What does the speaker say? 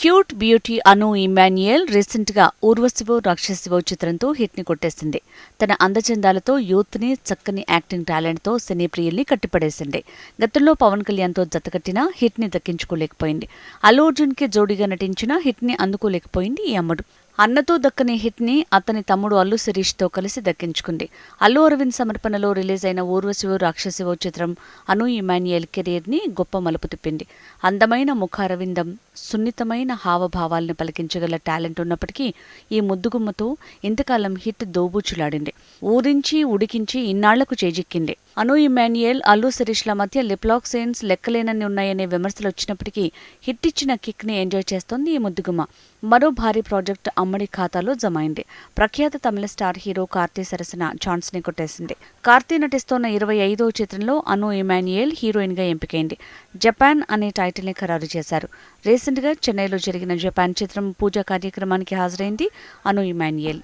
Cute beauty అను ఇమాన్యుయల్ రీసెంట్గా ఊర్వశివో రాక్షసివో చిత్రంతో హిట్ని కొట్టేసింది. తన అందచందాలతో యూత్ని చక్కని యాక్టింగ్ టాలెంట్తో సినీ ప్రియుల్ని కట్టిపడేసింది. గతంలో పవన్ కళ్యాణ్తో జతకట్టినా హిట్ని దక్కించుకోలేకపోయింది. అల్లు అర్జున్కి జోడిగా జోడీగా నటించినా హిట్ని అందుకోలేకపోయింది ఈ అమ్మడు. అన్నతో దక్కని హిట్ని అతని తమ్ముడు అల్లు శిరీష్తో కలిసి దక్కించుకుంది. అల్లు అరవింద్ సమర్పణలో రిలీజ్ అయిన ఊర్వశివు రాక్షసివో చిత్రం అను ఇమాన్యుయల్ కెరీర్ని గొప్ప మలుపు తిప్పింది. అందమైన ముఖారవిందం సున్నితమైన హావభావాల్ని పలికించగల టాలెంట్ ఉన్నప్పటికీ ఈ ముద్దుగుమ్మతో ఇంతకాలం హిట్ దోబూచులాడింది. ఊరించి ఉడికించి ఇన్నాళ్ళకు చేజిక్కింది. అను ఇమాన్యుయల్ అల్లు శిరీష్ల మధ్య లిప్లాక్ సీన్స్ లెక్కలేనన్ని ఉన్నాయనే విమర్శలు వచ్చినప్పటికీ హిట్ ఇచ్చిన కిక్ని ఎంజాయ్ చేస్తోంది ఈ ముద్దుగుమ్మ. మరో భారీ ప్రాజెక్ట్ అమ్మడి ఖాతాలో జమైంది. ప్రఖ్యాత తమిళ స్టార్ హీరో కార్తీ సరసన ఛాన్స్ని కొట్టేసింది. కార్తీ నటిస్తోన్న ఇరవై ఐదో చిత్రంలో అను ఇమాన్యుయల్ హీరోయిన్గా ఎంపికైంది. జపాన్ అనే టైటిల్ని ఖరారు చేశారు. రీసెంట్గా చెన్నైలో జరిగిన జపాన్ చిత్రం పూజా కార్యక్రమానికి హాజరైంది అను ఇమాన్యుయల్.